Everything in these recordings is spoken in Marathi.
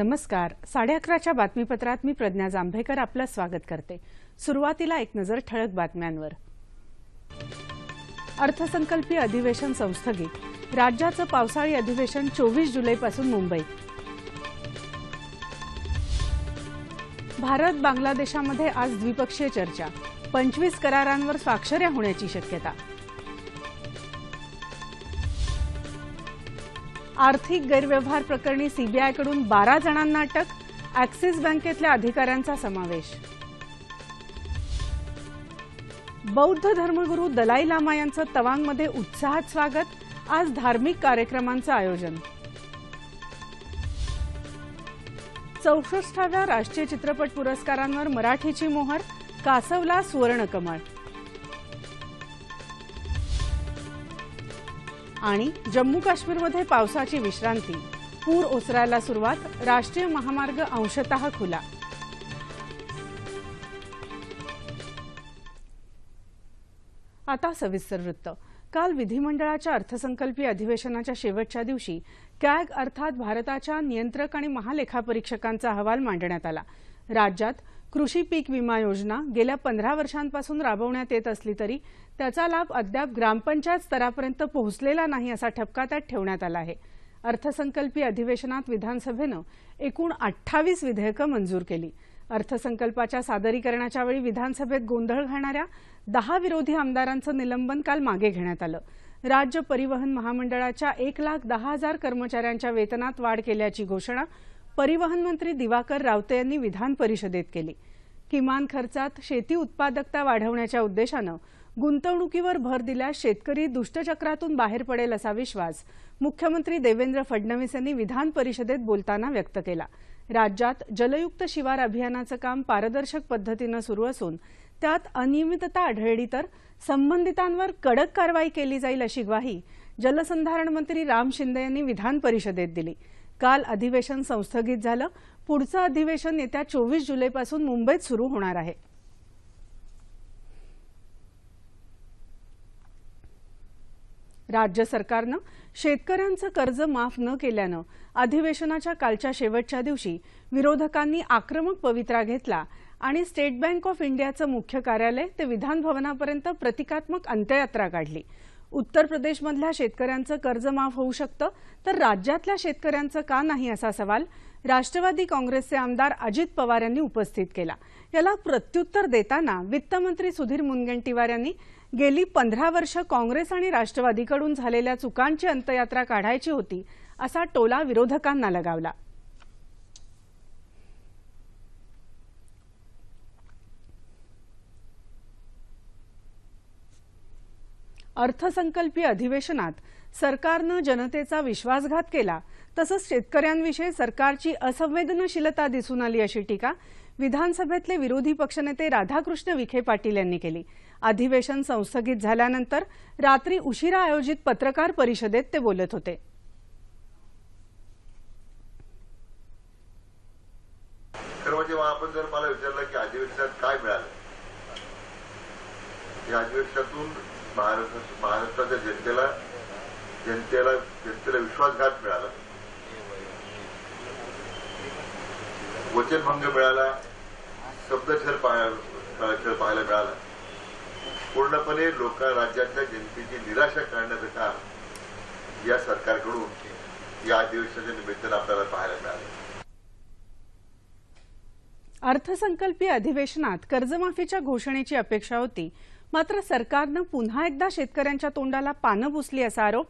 नमस्कार. साडे अकराच्या बातमीपत्रात मी प्रज्ञा जांभेकर आपलं स्वागत करते. सुरुवातीला एक नजर ठळक बातम्यांवर. अर्थसंकल्पीय अधिवेशन संस्थगित. राज्याचं पावसाळी अधिवेशन चोवीस जुलैपासून मुंबईत भारत बांगलादेशामध्ये आज द्विपक्षीय चर्चा. पंचवीस करारांवर स्वाक्षऱ्या होण्याची शक्यता. आर्थिक गैरव्यवहार प्रकरणी सीबीआयकडून बारा जणांना अटक ऍक्सिस बँकेतल्या अधिकाऱ्यांचा समावेश. बौद्ध धर्मगुरू दलाई लामा यांचं तवांगमध्ये उत्साहात स्वागत आज धार्मिक कार्यक्रमांचं आयोजन. चौसष्टाव्या राष्ट्रीय चित्रपट पुरस्कारांवर मराठीची मोहर कासवला सुवर्णकमळ. आणि जम्मू काश्मीरमध्ये पावसाची विश्रांती. पूर ओसरायला सुरुवात राष्ट्रीय महामार्ग अंशतः खुला. आता सविस्तर वृत्त. काल विधिमंडळाच्या अर्थसंकल्पीय अधिवेशनाच्या शेवटच्या दिवशी कॅग अर्थात भारताच्या नियंत्रक आणि महालेखापरीक्षकांचा अहवाल मांडण्यात आला. राज्यात कृषी पीक विमा योजना गेल्या पंधरा वर्षांपासून राबवण्यात येत असली तरी त्याचा लाभ अद्याप ग्रामपंचायत स्तरापर्यंत पोहोचलेला नाही असा ठपका त्यात ठेवण्यात आला आहे. अर्थसंकल्पीय अधिवेशनात विधानसभेनं एकूण अठ्ठावीस विधेयकं मंजूर केली. अर्थसंकल्पाच्या सादरीकरणाच्या वेळी विधानसभेत गोंधळ घालणाऱ्या दहा विरोधी आमदारांचं निलंबन काल मागे घेण्यात आलं. राज्य परिवहन महामंडळाच्या एक लाख दहा हजार कर्मचाऱ्यांच्या वेतनात वाढ केल्याची घोषणा परिवहन मंत्री दिवाकर रावते यांनी विधान परिषदेत केली. किमान खर्चात शेती उत्पादकता वाढवण्याच्या उद्देशानं गुंतवणुकीवर भर दिल्यास शेतकरी दुष्टचक्रातून बाहेर पडेल असा विश्वास मुख्यमंत्री देवेंद्र फडणवीस यांनी विधान परिषदेत बोलताना व्यक्त केला. राज्यात जलयुक्त शिवार अभियानाचं काम पारदर्शक पद्धतीनं सुरू असून त्यात अनियमितता आढळली तर संबंधितांवर कडक कारवाई केली जाईल अशी ग्वाही जलसंधारण मंत्री राम शिंदे यांनी विधान परिषदेत दिली. काल अधिवेशन संस्थगित झालं. पुढचं अधिवेशन येत्या चोवीस जुलैपासून मुंबईत सुरू होणार आहे. राज्य सरकारनं शेतकऱ्यांचं कर्ज माफ न केल्यानं अधिवेशनाच्या कालच्या शेवटच्या दिवशी विरोधकांनी आक्रमक पवित्रा घेतला आणि स्टेट बँक ऑफ इंडियाचं मुख्य कार्यालय ते विधानभवनापर्यंत प्रतिकात्मक अंत्ययात्रा काढली. उत्तर प्रदेशमधल्या शेतकऱ्यांचं कर्ज माफ होऊ शकतं तर राज्यातल्या शेतकऱ्यांचं का नाही असा सवाल राष्ट्रवादी काँग्रेसचे आमदार अजित पवार यांनी उपस्थित केला. याला प्रत्युत्तर देताना वित्तमंत्री सुधीर मुनगंटीवार यांनी गेली पंधरा वर्ष काँग्रेस आणि राष्ट्रवादीकडून झालेल्या चुकांची अंतयात्रा काढायची होती असा टोला विरोधकांना लगावला. अर्थसंकल्पीय अधिवेशनात सरकारनं जनतेचा विश्वासघात केला तसंच शेतकऱ्यांविषयी सरकारची असंवेदनशीलता दिसून आली अशी टीका विधानसभेतले विरोधी पक्षनेते राधाकृष्ण विखे पाटील यांनी केली. अधिवेशन संस्थगित झाल्यानंतर रात्री उशिरा आयोजित पत्रकार परिषदेत ते बोलत होते. म्हणजे आपण जर मला विचारलं की अधिवेशनात काय मिळालं? या अधिवेशनातून महाराष्ट्र महाराष्ट्राच्या जनतेला जनतेला जनतेला विश्वासघात मिळाला. वचनभंग मिळाला. शब्दछळ पाहायला पाहायला मिळाला. पूर्णपणे लोक राज्यातल्या जनतेची निराशा करण्याचं काम या सरकारकडून या अधिवेशनाच्या निमित्तानं आपल्याला पाहायला मिळालं. अर्थसंकल्पीय अधिवेशनात कर्जमाफीच्या घोषणेची अपेक्षा होती. मात्र सरकारनं पुन्हा एकदा शेतकऱ्यांच्या तोंडाला पानं पुसली असा आरोप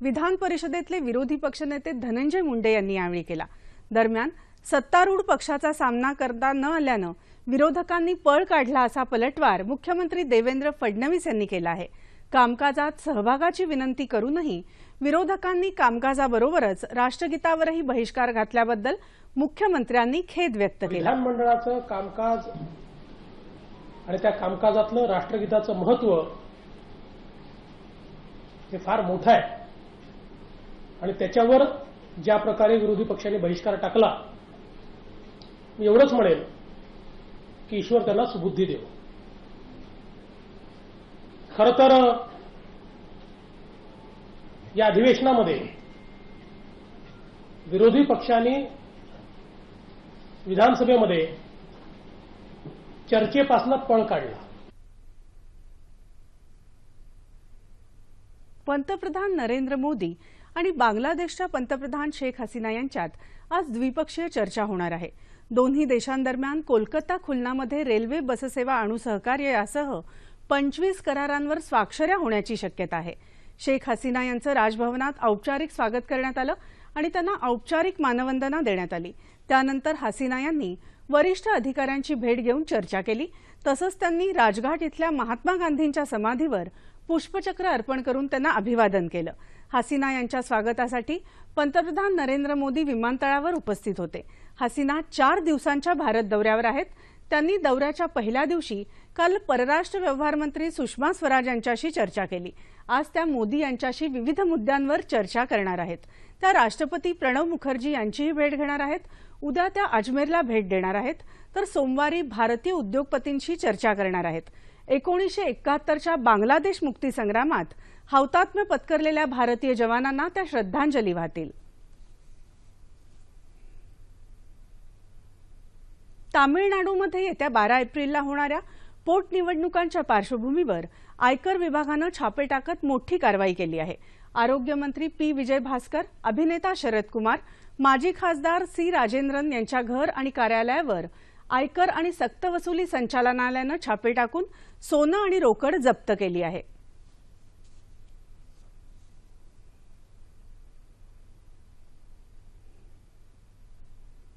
विधान परिषदेतले विरोधी पक्षनेते धनंजय मुंडे यांनी यावेळी केला. दरम्यान सत्तारूढ पक्षाचा सामना करता न आल्यानं विरोधकांनी पळ काढला असा पलटवार मुख्यमंत्री देवेंद्र फडणवीस यांनी केला आहे. कामकाजात सहभागाची विनंती करूनही विरोधकांनी कामकाजाबरोबरच राष्ट्रगीतावरही बहिष्कार घातल्याबद्दल मुख्यमंत्र्यांनी खेद व्यक्त केला. विधानमंडळाचं कामकाज आणि त्या कामकाजातलं राष्ट्रगीताचं महत्त्व हे फार मोठं आहे. आणि त्याच्यावर ज्या प्रकारे विरोधी पक्षांनी बहिष्कार टाकला मी एवढंच म्हणेल की ईश्वर त्यांना सुबुद्धी देव. खरं तर या अधिवेशनामध्ये विरोधी पक्षांनी विधानसभेमध्ये चर्चेपासून पळ काढला. पंतप्रधान नरेंद्र मोदी आणि बांगलादेशच्या पंतप्रधान शेख हसीना यांच्यात आज द्विपक्षीय चर्चा होणार आहे. दोन्ही देशांदरम्यान कोलकाता खुलनामध्ये रेल्वे बससेवा आणू सहकार्य यासह पंचवीस करारांवर स्वाक्षऱ्या होण्याची शक्यता आहे. शेख हसीना यांचं राजभवनात औपचारिक स्वागत करण्यात आलं आणि त्यांना औपचारिक मानवंदना देण्यात आली. त्यानंतर हसीना यांनी वरिष्ठ अधिकाऱ्यांची भेट घेऊन चर्चा केली. तसंच त्यांनी राजघाट इथल्या महात्मा गांधींच्या समाधीवर पुष्पचक्र अर्पण करून त्यांना अभिवादन केलं. हसीना यांच्या स्वागतासाठी पंतप्रधान नरेंद्र मोदी विमानतळावर उपस्थित होते. हसीना चार दिवसांच्या भारत दौऱ्यावर आहेत. त्यांनी दौऱ्याच्या पहिल्या दिवशी काल परराष्ट्र व्यवहार मंत्री सुषमा स्वराज यांच्याशी चर्चा केली. आज त्या मोदी यांच्याशी विविध मुद्द्यांवर चर्चा करणार आहेत. त्या राष्ट्रपती प्रणव मुखर्जी यांचीही भेट घेणार आहेत. उद्या त्या अजमेरला भेट देणार आहेत. तर सोमवारी भारतीय उद्योगपतींशी चर्चा करणार आहेत. एकोणीसशे एकाहत्तरच्या बांगलादेश मुक्ती संग्रामात हौतात्म्य पत्करलेल्या भारतीय जवानांना त्या श्रद्धांजली वाहतील. तामिळनाडूमध्ये येत्या बारा एप्रिलला होणाऱ्या पोटनिवडणुकांच्या पार्श्वभूमीवर आयकर विभागानं छापे टाकत मोठी कारवाई केली आहे. आरोग्यमंत्री पी. विजय भास्कर अभिनेता शरद कुमार माजी खासदार सी राजेंद्रन यांच्या घर आणि कार्यालयावर आयकर आणि सक्तवसुली संचालनालयानं छापे टाकून सोनं आणि रोकड जप्त केली आहे.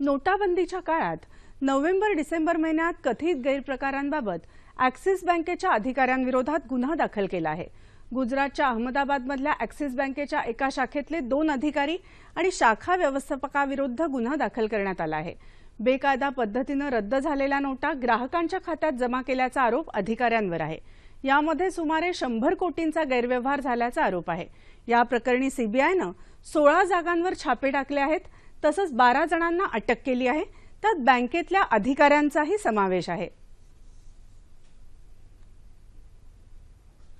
नोटाबंदीच्या काळात नोव्हेंबर डिसेंबर महिन्यात कथित गैरप्रकारांबाबत ॲक्सिस बँकेच्या अधिकाऱ्यांविरोधात गुन्हा दाखल केला आहे. गुजरातच्या अहमदाबादमधल्या ॲक्सिस बँकेच्या एका शाखेतले दोन अधिकारी आणि शाखा व्यवस्थापकाविरुद्ध गुन्हा दाखल करण्यात आला आहे. बेकायदा पद्धतीनं रद्द झालेल्या नोटा ग्राहकांच्या खात्यात जमा केल्याचा आरोप अधिकाऱ्यांवर आहे. यामध्ये सुमारे शंभर कोटींचा गैरव्यवहार झाल्याचा आरोप आहे. या प्रकरणी सीबीआयनं सोळा जागांवर छापे टाकले आहेत तसंच बारा जणांना अटक केली आहे. त्यात बँकेतल्या अधिकाऱ्यांचाही समावेश आहे.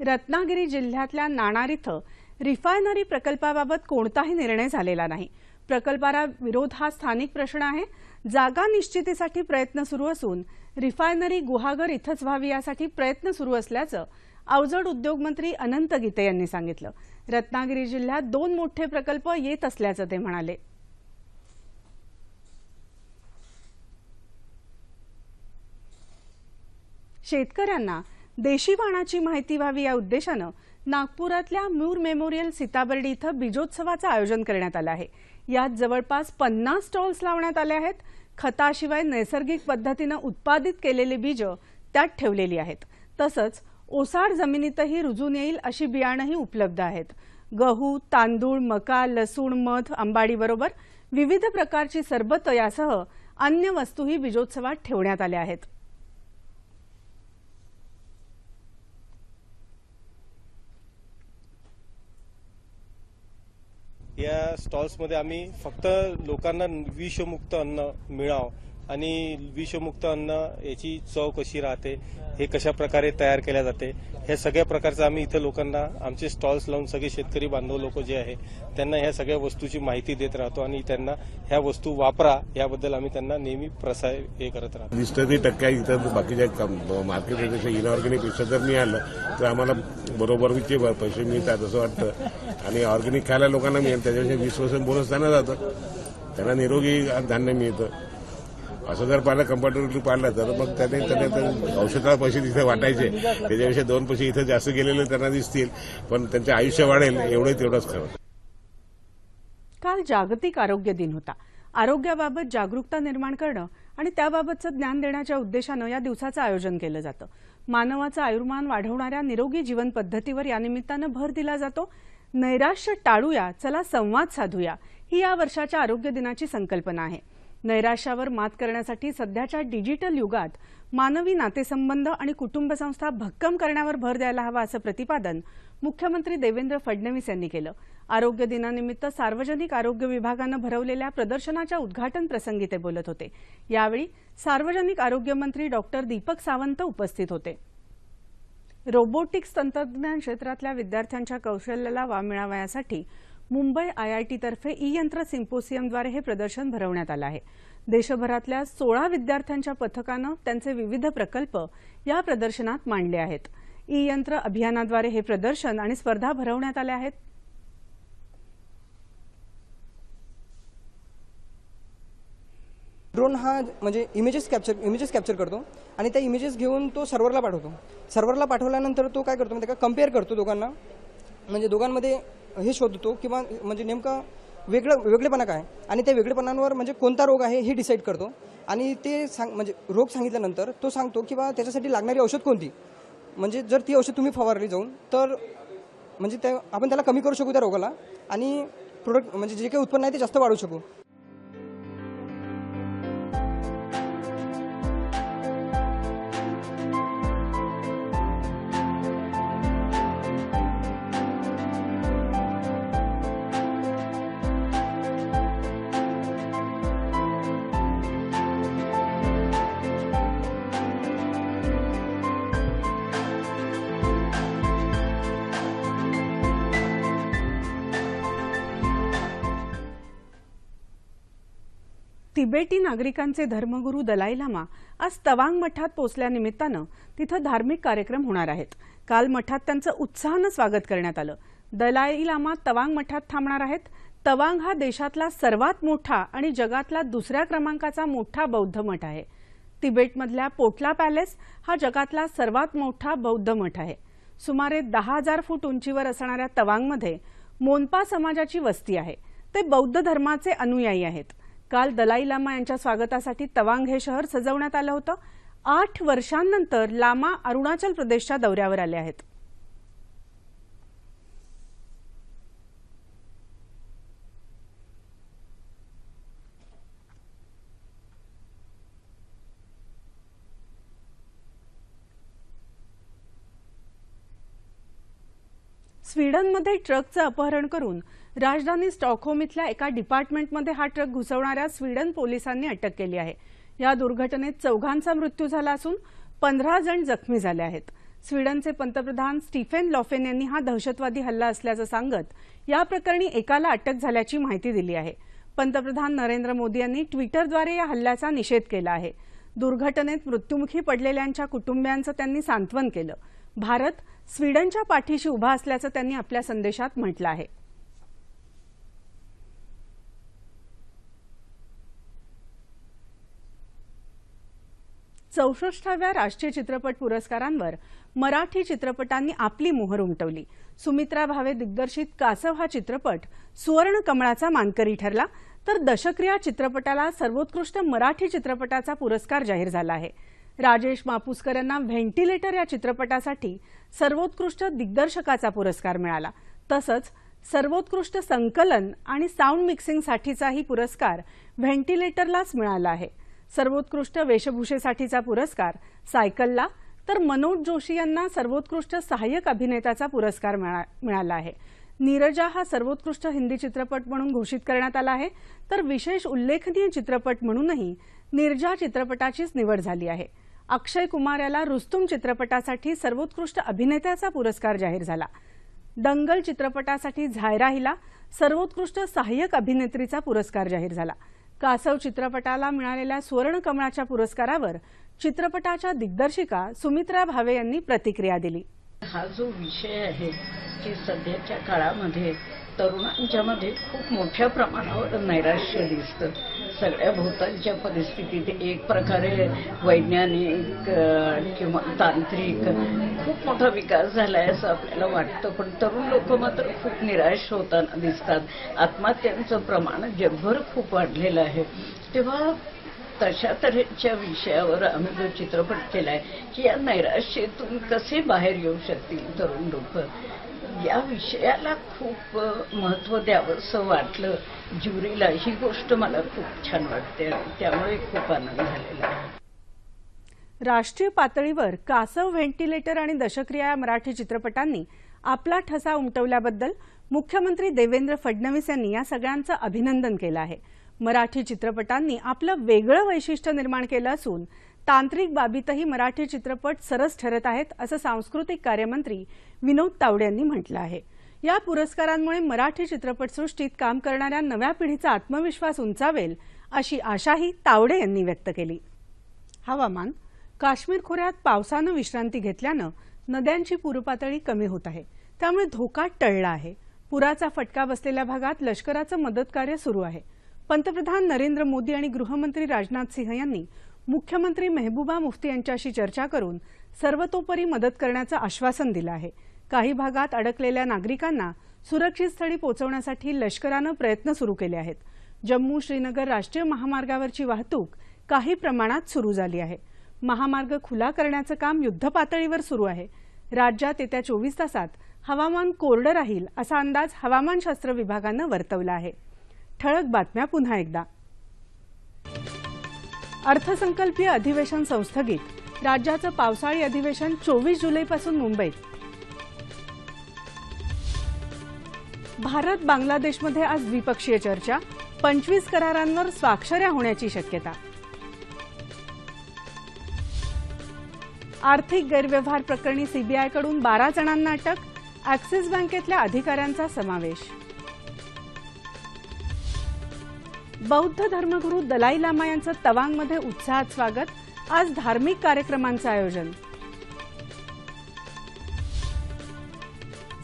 रत्नागिरी जिल्ह्यातल्या नाणार इथं रिफायनरी प्रकल्पाबाबत कोणताही निर्णय झालेला नाही. प्रकल्पाला विरोध हा स्थानिक प्रश्न आहे. जागा निश्चितीसाठी प्रयत्न सुरू असून रिफायनरी गुहागर इथंच व्हावी यासाठी प्रयत्न सुरू असल्याचं अवजड उद्योगमंत्री अनंत गीते यांनी सांगितलं. रत्नागिरी जिल्ह्यात दोन मोठे प्रकल्प येत असल्याचं ते म्हणाले. शेतकऱ्यांना देशी वाणाची माहिती व्हावी या उद्देशानं नागपुरातल्या मूर मेमोरियल सीताबर्डी इथं बीजोत्सवाचं आयोजन करण्यात आलं आहे. यात जवळपास पन्नास स्टॉल्स लावण्यात आले आहेत. खताशिवाय नैसर्गिक पद्धतीनं उत्पादित केलेली बीज त्यात ठेवलेली आहेत. तसंच ओसाड जमिनीतही रुजून येईल अशी बियाणंही उपलब्ध आहेत. गहू तांदूळ मका लसूण मध आंबाडीबरोबर विविध प्रकारची सरबत यासह अन्य वस्तूही बीजोत्सवात ठेवण्यात आल्या आहेत. या स्टॉल्समध्ये आम्ही फक्त लोकांना विषमुक्त अन्न मिळावं. आणि विषमुक्त अन्न याची चव कशी राहते हे कशा प्रकारे तयार केल्या जाते ह्या सगळ्या प्रकारचं आम्ही इथं लोकांना आमचे स्टॉल्स लावून सगळे शेतकरी बांधव लोक जे आहे त्यांना ह्या सगळ्या वस्तूची माहिती देत राहतो आणि त्यांना ह्या वस्तू वापरा याबद्दल आम्ही त्यांना नेहमी प्रसार हे करत राहतो. वीस टक्के टक्के इथं बाकीच्या मार्केट रेटपेक्षा इनऑर्गॅनिकपेक्षा जर मिळालं तर आम्हाला बरोबरीचे पैसे मिळतात असं वाटतं. आणि ऑर्गॅनिक खायला लोकांना मिळेल त्याच्यापेक्षा वीस पर्सेंट बोनस त्यांना जातं. त्यांना निरोगी धान्य मिळतं. असं जर पाहिलं कम्पॅरेटिव्हली पाहिलं तर मग त्याने त्यांना औषधाला पैसे तिथे वाटायचे. त्याच्यापेक्षा दोन पैसे इथे जास्त गेलेले त्यांना दिसतील पण त्यांचे आयुष्य वाढेल एवढं तेवढंच खरं. काल जागतिक आरोग्य दिन होता. आरोग्याबाबत जागरूकता निर्माण करणं आणि त्याबाबतचं ज्ञान देण्याच्या उद्देशानं या दिवसाचं आयोजन केलं जातं. मानवाचं आयुर्मान वाढवणाऱ्या निरोगी जीवन पद्धतीवर या निमित्तानं भर दिला जातो. नैराश्य टाळूया चला संवाद साधूया. ही या वर्षाच्या आरोग्य दिनाची संकल्पना आहे. नैराश्यावर मात करण्यासाठी सध्याच्या डिजिटल युगात मानवी नातेसंबंध आणि कुटुंब संस्था भक्कम करण्यावर भर द्यायला हवा असं प्रतिपादन मुख्यमंत्री देवेंद्र फडणवीस यांनी केलं. आरोग्य दिनानिमित्त सार्वजनिक आरोग्य विभागानं भरवलेल्या प्रदर्शनाच्या उद्घाटन प्रसंगी ते बोलत होते. यावेळी सार्वजनिक आरोग्य मंत्री डॉक्टर दीपक सावंत उपस्थित होते. रोबोटिक्स तंत्रज्ञान क्षेत्रातल्या विद्यार्थ्यांच्या कौशल्याला वाव मिळावा यासाठी मुंबई आयआयटीतर्फे ई यंत्र सिम्पोसियमद्वारे हे प्रदर्शन भरवण्यात आलं आहे. देशभरातल्या सोळा विद्यार्थ्यांच्या पथकानं त्यांचे विविध प्रकल्प या प्रदर्शनात मांडले आहेत. ई यंत्र अभियानाद्वारे हे प्रदर्शन आणि स्पर्धा भरवण्यात आल्या आहेत. ड्रोन हा म्हणजे इमेजेस कॅप्चर इमेजेस कॅप्चर करतो आणि त्या इमेजेस घेऊन तो सर्व्हरला पाठवतो. सर्व्हरला पाठवल्यानंतर तो काय करतो म्हणजे कंपेअर करतो दोघांना. म्हणजे दोघांमध्ये हे शोधतो किंवा म्हणजे नेमका वेगळं वेगळेपणा काय? आणि त्या वेगळेपणांवर म्हणजे कोणता रोग आहे हे डिसाईड करतो. आणि ते सांग म्हणजे रोग सांगितल्यानंतर तो सांगतो की बा त्याच्यासाठी लागणारी औषध कोणती? म्हणजे जर ती औषध तुम्ही फवारली जाऊन तर म्हणजे त्या आपण त्याला कमी करू शकू त्या रोगाला आणि प्रोडक्ट म्हणजे जे काही उत्पन्न आहे ते जास्त वाढवू शकू. तिबेटी नागरिकांचे धर्मगुरू दलाई लामा आज तवांग मठात पोचल्यानिमित्तानं तिथं धार्मिक कार्यक्रम होणार आहेत. काल मठात त्यांचं उत्साहानं स्वागत करण्यात आलं. दलाई लामा तवांग मठात थांबणार आहेत. तवांग हा देशातला सर्वात मोठा आणि जगातला दुसऱ्या क्रमांकाचा मोठा बौद्ध मठ आहे. तिबेटमधल्या पोटला पॅलेस हा जगातला सर्वात मोठा बौद्ध मठ आहे. सुमारे दहा हजार फूट उंचीवर असणाऱ्या तवांगमध्ये मोनपा समाजाची वस्ती आहे. ते बौद्ध धर्माचे अनुयायी आहेत. काल दलाई लामा यांच्या स्वागतासाठी तवांग हे शहर सजवण्यात आलं होतं. आठ वर्षांनंतर लामा अरुणाचल प्रदेशच्या दौऱ्यावर आले आहेत. स्वीडनमध्ये ट्रकचं अपहरण करून राजधानी स्टॉकहोम इथल्या एका डिपार्टमेंटमध्ये हा ट्रक घुसवणाऱ्या स्वीडन पोलिसांनी अटक केली आहे. या दुर्घटनेत चौघांचा मृत्यू झाला असून पंधरा जण जखमी झाले आहेत. स्वीडनचे पंतप्रधान स्टीफेन लॉफेन यांनी हा दहशतवादी हल्ला असल्याचं सांगत या प्रकरणी एकाला अटक झाल्याची माहिती दिली आहे. पंतप्रधान नरेंद्र मोदी यांनी ट्विटरद्वारे या हल्ल्याचा निषेध केला आहे. दुर्घटनेत मृत्युमुखी पडलेल्यांच्या कुटुंबियांचं त्यांनी सांत्वन केलं. भारत स्वीडनच्या पाठीशी उभा असल्याचं त्यांनी आपल्या संदेशात म्हटलं आहे. चौसष्टाव्या राष्ट्रीय चित्रपट पुरस्कारांवर मराठी चित्रपटांनी आपली मोहर उमटवली. सुमित्रा भावे दिग्दर्शित कासव हा चित्रपट सुवर्ण कमळाचा मानकरी ठरला तर दशक्रिया चित्रपटाला सर्वोत्कृष्ट मराठी चित्रपटाचा पुरस्कार जाहीर झाला आहे. राजेश मापुसकर यांना व्हेंटिलेटर या चित्रपटासाठी सर्वोत्कृष्ट दिग्दर्शकाचा पुरस्कार मिळाला. तसंच सर्वोत्कृष्ट संकलन आणि साऊंड मिक्सिंगसाठीचाही पुरस्कार व्हेंटिलेटरलाच मिळाला आहे. सर्वोत्कृष्ट वेशभूषेसाठीचा पुरस्कार सायकलला तर मनोज जोशी यांना सर्वोत्कृष्ट सहाय्यक अभिनेत्याचा पुरस्कार मिळा- मिळाला आहे. नीरजा हा सर्वोत्कृष्ट हिंदी चित्रपट म्हणून घोषित करण्यात आला आहे. तर विशेष उल्लेखनीय चित्रपट म्हणूनही निर्जा चित्रपटाचीच निवड झाली आहे. अक्षय कुमार याला रुस्तुम चित्रपटासाठी सर्वोत्कृष्ट अभिनेत्याचा पुरस्कार जाहीर झाला. दंगल चित्रपटासाठी झायरा हिला सर्वोत्कृष्ट सहाय्यक अभिनेत्रीचा पुरस्कार जाहीर झाला. कासव चित्रपटाला मिळालेल्या सुवर्ण कमळाच्या पुरस्कारावर चित्रपटाच्या दिग्दर्शिका सुमित्रा भावे यांनी प्रतिक्रिया दिली. हा जो विषय आहे की सध्याच्या काळामध्ये तरुणांच्यामध्ये खूप मोठ्या प्रमाणावर नैराश्य दिसतं. सगळ्या भोवतालच्या परिस्थितीत एक प्रकारे वैज्ञानिक किंवा तांत्रिक खूप मोठा विकास झालाय असं आपल्याला वाटतं. पण तरुण लोक मात्र खूप निराश होताना दिसतात. आत्महत्यांचं प्रमाण जगभर खूप वाढलेलं आहे. तेव्हा तशा तऱ्हेच्या विषयावर आम्ही जो चित्रपट केलाय की या नैराश्येतून कसे बाहेर येऊ शकतील तरुण लोक? या विषयाला खूप महत्त्व द्यावंसं वाटलं. ज्युरीला ही गोष्ट मला खूप छान वाटते त्यामुळे खूप आनंद झालेला आहे. राष्ट्रीय पातळीवर कासव व्हेंटिलेटर आणि दशक्रिया या मराठी चित्रपटांनी आपला ठसा उमटवल्याबद्दल मुख्यमंत्री देवेंद्र फडणवीस यांनी या सगळ्यांचं अभिनंदन केलं आहे. मराठी चित्रपटांनी आपलं वेगळं वैशिष्ट्य निर्माण केलं असून तांत्रिक बाबीतही मराठी चित्रपट सरस ठरत आहेत असं सांस्कृतिक कार्यमंत्री विनोद तावडे यांनी म्हटलं आहे. या पुरस्कारांमुळे मराठी चित्रपटसृष्टीत काम करणाऱ्या नव्या पिढीचा आत्मविश्वास उंचावेल अशी आशाही तावडे यांनी व्यक्त केली. हवामान काश्मीर खोऱ्यात पावसानं विश्रांती घेतल्यानं नद्यांची पूरपातळी कमी होत आहे. त्यामुळे धोका टळला आहे. पुराचा फटका बसलेल्या भागात लष्कराचं मदत कार्य सुरू आहे. पंतप्रधान नरेंद्र मोदी आणि गृहमंत्री राजनाथ सिंह यांनी मुख्यमंत्री मेहबूबा मुफ्ती यांच्याशी चर्चा करून सर्वतोपरी मदत करण्याचं आश्वासन दिलं आहे. काही भागात अडकलेल्या नागरिकांना सुरक्षित स्थळी पोहोचवण्यासाठी लष्करानं प्रयत्न सुरू केले आहेत. जम्मू श्रीनगर राष्ट्रीय महामार्गावरची वाहतूक काही प्रमाणात सुरू झाली आहे. महामार्ग खुला करण्याचं काम युद्धपातळीवर सुरू आहे. राज्यात येत्या चोवीस तासात हवामान कोरडं राहील असा अंदाज हवामानशास्त्र विभागानं वर्तवला आहे. ठळक बातम्या पुन्हा एकदा. अर्थसंकल्पीय अधिवेशन संस्थगित. राज्याचं पावसाळी अधिवेशन चोवीस जुलैपासून मुंबईत. भारत बांगलादेशमध्ये आज द्विपक्षीय चर्चा. पंचवीस करारांवर स्वाक्षऱ्या होण्याची शक्यता. आर्थिक गैरव्यवहार प्रकरणी सीबीआयकडून बारा जणांना अटक. ऍक्सिस बँकेतल्या अधिकाऱ्यांचा समावेश. बौद्ध धर्मगुरू दलाई लामा यांचं तवांगमध्ये उत्साहात स्वागत. आज धार्मिक कार्यक्रमांचं आयोजन.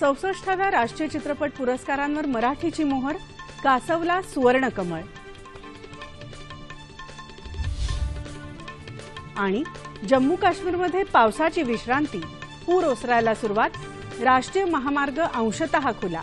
चौसष्टाव्या राष्ट्रीय चित्रपट पुरस्कारांवर मराठीची मोहर कासवला सुवर्णकमळ. आणि जम्मू काश्मीरमध्ये पावसाची विश्रांती पूर ओसरायला सुरुवात. राष्ट्रीय महामार्ग अंशतः खुला.